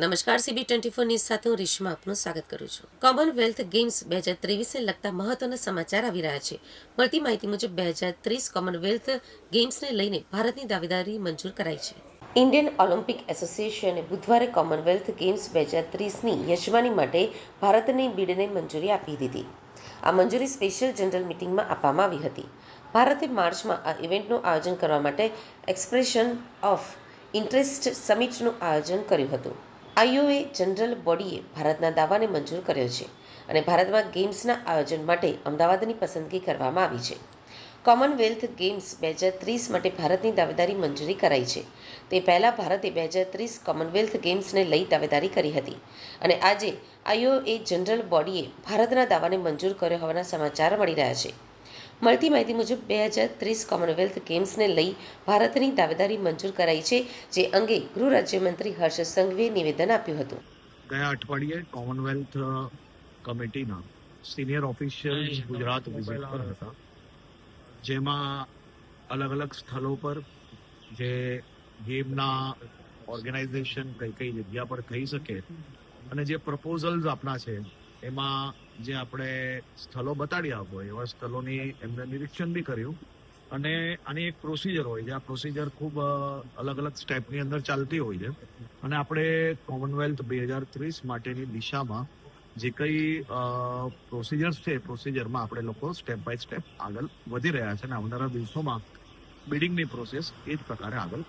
નમસ્કાર CB twenty four news સાથે હું રેશમા આપનું સ્વાગત કરું છું. કોમનવેલ્થ ગેમ્સ બે હજાર ત્રેવીસને લગતા મહત્વના સમાચાર આવી રહ્યા છે. મળતી માહિતી મુજબ બે હજાર ત્રીસ કોમનવેલ્થ ગેમ્સને લઈને ભારતની દાવેદારી મંજૂર કરાઈ છે. ઇન્ડિયન ઓલિમ્પિક એસોસિએશને બુધવારે કોમનવેલ્થ ગેમ્સ બે હજાર ત્રીસની યજમાની માટે ભારતની બીડને મંજૂરી આપી દીધી. આ મંજૂરી સ્પેશિયલ જનરલ મિટિંગમાં આપવામાં આવી હતી. ભારતે માર્ચમાં આ ઇવેન્ટનું આયોજન કરવા માટે એક્સપ્રેશન ઓફ ઇન્ટરેસ્ટ સમિટનું આયોજન કર્યું હતું. આઈઓએ જનરલ બોડીએ ભારતના દાવાને મંજૂર કર્યો છે અને ભારતમાં ગેમ્સના આયોજન માટે અમદાવાદની પસંદગી કરવામાં આવી છે. કોમનવેલ્થ ગેમ્સ બે હજાર ત્રીસ માટે ભારતની દાવેદારી મંજૂરી કરાઈ છે. તે પહેલાં ભારતે બે હજાર ત્રીસ કોમનવેલ્થ ગેમ્સને લઈ દાવેદારી કરી હતી અને આજે આઈઓએ જનરલ બોડીએ ભારતના દાવાને મંજૂર કર્યો હોવાના સમાચાર મળી રહ્યા છે. મળતી માહિતી મુજબ બે હજાર ત્રીસ કોમનવેલ્થ ગેમ્સને લઈ ભારતની દાવેદારી મંજૂર કરાઈ છે જે અંગે ગૃહ રાજ્યમંત્રી હર્ષ સંઘવીએ નિવેદન આપ્યું હતું. ગયા અઠવાડિયે કોમનવેલ્થ કમિટીના સિનિયર ઓફિશિયલ્સ ગુજરાત વિઝિટ પર હતા. જેમાં અલગ અલગ સ્થળો પર જે ગેમના ઓર્ગેનાઇઝેશન કઈ કઈ જગ્યા પર થઈ શકે અને જે પ્રપોઝલ્સ આપના છે એમાં જે આપણે સ્થળો બતાડ્યા હોય એવા સ્થળોની એમને નિરીક્ષણ બી કર્યું. અને આની એક પ્રોસિજર હોય છે. આ પ્રોસિજર ખૂબ અલગ અલગ સ્ટેપની અંદર ચાલતી હોય છે. અને આપણે કોમનવેલ્થ બે હજાર ત્રીસ માટેની દિશામાં જે કઈ પ્રોસિજર્સ છે પ્રોસિજરમાં આપણે લોકો સ્ટેપ બાય સ્ટેપ આગળ વધી રહ્યા છે. અને આવનારા દિવસોમાં બિડિંગની પ્રોસેસ એ જ પ્રકારે આગળ